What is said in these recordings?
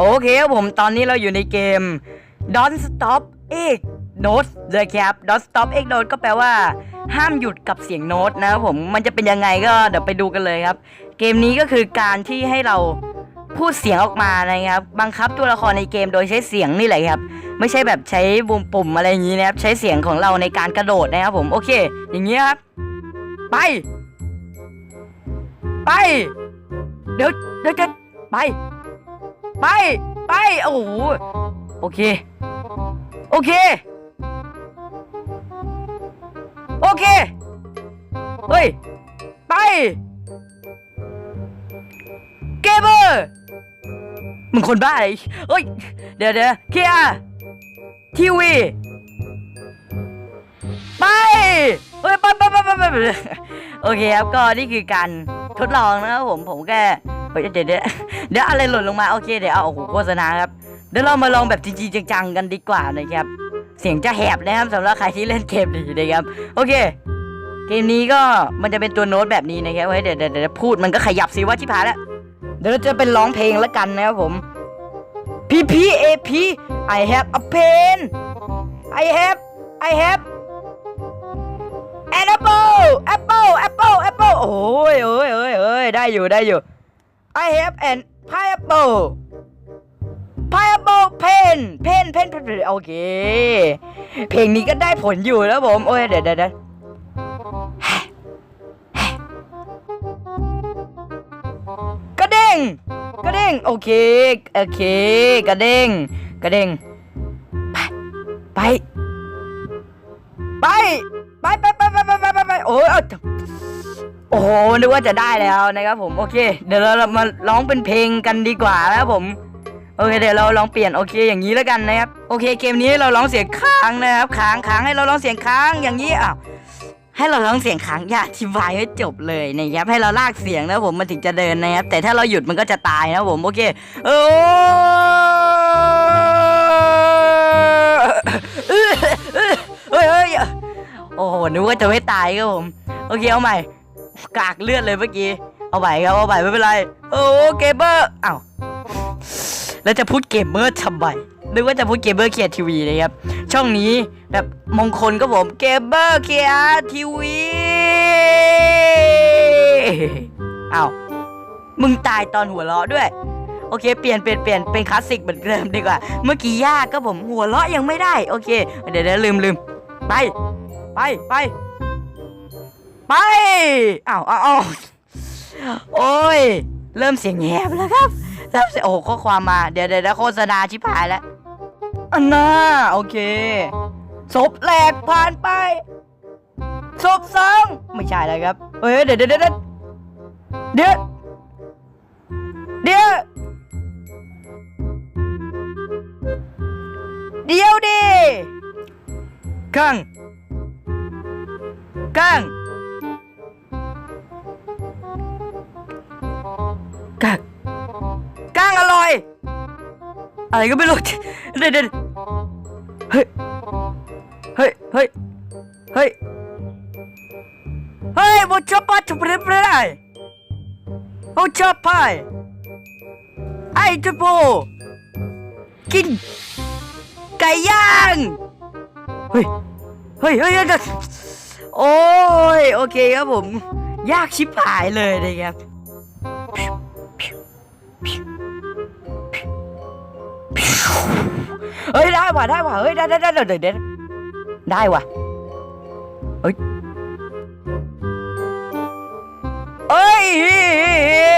โอเคครับผมตอนนี้เราอยู่ในเกม Don't Stop e g Note เลยครับ Don't Stop e g Note ก็แปลว่า ห้ามหยุดกับเสียงโน้ตนะครับผมมันจะเป็นยังไงก็เดี๋ยวไปดูกันเลยครับ เกมนี้ก็คือการที่ให้เราพูดเสียงออกมานะครับ บังคับตัวละครในเกมโดยใช้เสียงนี่แหละครับ ไม่ใช่แบบใช้ปุ่มปุ่มอะไรอย่างนี้นะครับ ใช้เสียงของเราในการกระโดดนะครับผม โอเค อย่างนี้ครับ ไป ไป เดี๋ยวเดี๋ยวจะไป ไป ไป โอ้โห โอเค โอเค โอเค เฮ้ย ไป เกมเมอร์ มึงคนบ้าเลยเฮ้ย เดี๋ยวเดี๋ยวเคียทีวี ไป เฮ้ยไปไปไปไปไปไปโอเคครับ ก็นี่คือการทดลองนะครับผม ผมแค่ เฮ้ยเดี๋ยวเดี๋ยวเดี๋ยวอะไรหล่นลงมาโอเคเดี๋ยวเอาโอ้โหโฆษณาครับเดี๋ยวเรามาลองแบบจริงๆจังๆกันดีกว่านะครับ เสียงจะแหบนะครับสำหรับใครที่เล่นเกมนี้นะครับโอเค เกมนี้ก็มันจะเป็นตัวโน้ตแบบนี้นะครับเฮ้ยเดี๋ยวเดี๋ยวพูดมันก็ขยับสิว่าชิพายแล้วเดี๋ยวเราจะเป็นร้องเพลงแล้วกันนะครับผม P P A P I have a pen I have I have an apple apple apple apple โอ้ยโอ้ยโอ้ยโอ้ยได้อยู่ได้อยู่ I have an pineapple pineapple pen pen pen pen pen โอเค เพลงนี้ก็ได้ผลอยู่แล้วผม โอ้ยเดี๋ยวเดี๋ยวกระเด้งกระเด้งโอเค โอเค กระเด้งกระเด้งไป ไป ไปไปไปไปไปไปไปโอ้ย โอ้โหนึกว่าจะได้แล้วนะครับผมโอเค เดี๋ยวเรามาร้องเป็นเพลงกันดีกว่านะครับผมโอเคเดี๋ยวเราลองเปลี่ยนโอเคอย่างนี้แล้วกันนะครับโอเคเกมนี้เราร้องเสียงค้างนะครับค้างค้างให้เราร้องเสียงค้างอย่างนี้อ้าวให้เราร้องเสียงค้างอย่าอธิบายให้จบเลยนะครับให้เราลากเสียงนะผมมันถึงจะเดินนะครับแต่ถ้าเราหยุดมันก็จะตายนะผมโอเคโอ้เฮ้ยเฮ้ยโอ้โหนึกว่าจะไม่ตายครับผมโอเคเอาใหม่ กากเลือดเลยเมื่อกี้ เอาใหม่ครับ เอาใหม่ไม่เป็นไร โอ้เกมเมอร์อ้าวแล้วจะพูดเกมเมอร์ทำไมนึกว่าจะพูดเกมเมอร์เคียร์ทีวีนะครับ ช่องนี้แบบมงคลก็ผมเกมเมอร์เคียร์ทีวีอ้าวมึงตายตอนหัวเราะด้วย โอเค เปลี่ยนเปลี่ยนเปลี่ยนเป็นคลาสสิกเหมือนเดิมดีกว่า เมื่อกี้ยากก็ผมหัวเราะยังไม่ได้ โอเค เดี๋ยวเดี๋ยวลืมลืมไป ไปไป ไปอ้าวอ้าวอ้าวโอ้ย เริ่มเสียงแหบแล้วครับเริ่มเสียงโอ้ข้อความมาเดี๋ยวเดี๋ยวเดี๋ยวโฆษณาชิบหายแล้วอันน่าโอเคศพแหลกผ่านไปศพสองไม่ใช่แล้วครับเฮ้ยเดี๋ยวเดี๋ยวเดี๋ยวเดี๋ยวเดี๋ยวเดี๋ยวดิกังกัง อะไรก็ไม่รู้เดี๋ยวเดี๋ยวเฮ้ย เฮ้ย เฮ้ย เฮ้ย เฮ้ยบนชอบปะทุบเรียบร้อยโอ้ชอบไปไอ้จุโบกินไก่ย่างเฮ้ยเฮ้ย เฮ้ย เฮ้ย โอ้ย โอเคครับผม ยากชิบหายเลยนะครับ เฮ้ยได้ว่ะได้ว่ะเฮ้ยได้ได้ได้เดี๋ยวเดี๋ยวเดี๋ยวได้ว่ะเฮ้ยเอ้ย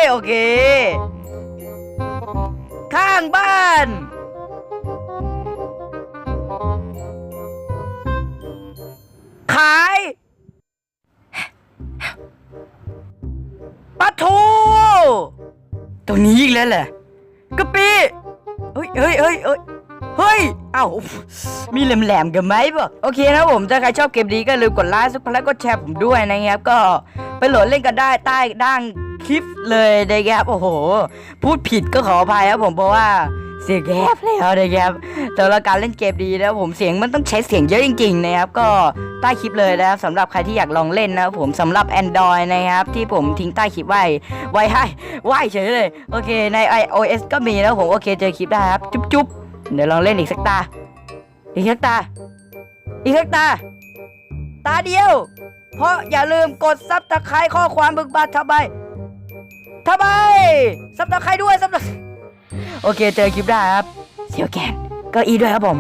โอเค ข้างบ้านขายปลาทูตรงนี้อีกแล้วแหละกะปิเฮ้ยเฮ้ยเฮ้ยเฮ้ย เฮ้ย เอ้า มีแหลมๆกันไหมบอก โอเคนะผม ถ้าใครชอบเกมนี้ก็ลืมกดไลค์สักพักแล้วก็แชร์ผมด้วยนะครับ ก็ไปโหลดเล่นกันได้ใต้ด้านคลิปเลยนะครับ โอ้โห พูดผิดก็ขออภัยครับผม เพราะว่าเสียงแอบแล้วนะครับสำหรับการเล่นเกมดีนะผมเสียงมันต้องใช้เสียงเยอะจริงๆนะครับ ก็ใต้คลิปเลยนะครับสำหรับใครที่อยากลองเล่นนะครับผมสำหรับ Android นะครับ ที่ผมทิ้งใต้คลิปไว้ ไว้ให้ไว้เฉยเลย โอเคใน iOS ก็มีนะผม โอเคเจอคลิปได้ครับ จุ๊บจุ๊บ เดี๋ยวลองเล่นอีกสักตา อีกสักตา อีกสักตา ตาเดียว เพราะอย่าลืมกดซับตะไคร้ข้อความบึกบันทำไมทำไมซับตะไคร้ด้วยซับตะโอเคเจอคลิปได้ครับ เสียวแกนก็อีด้วยครับผม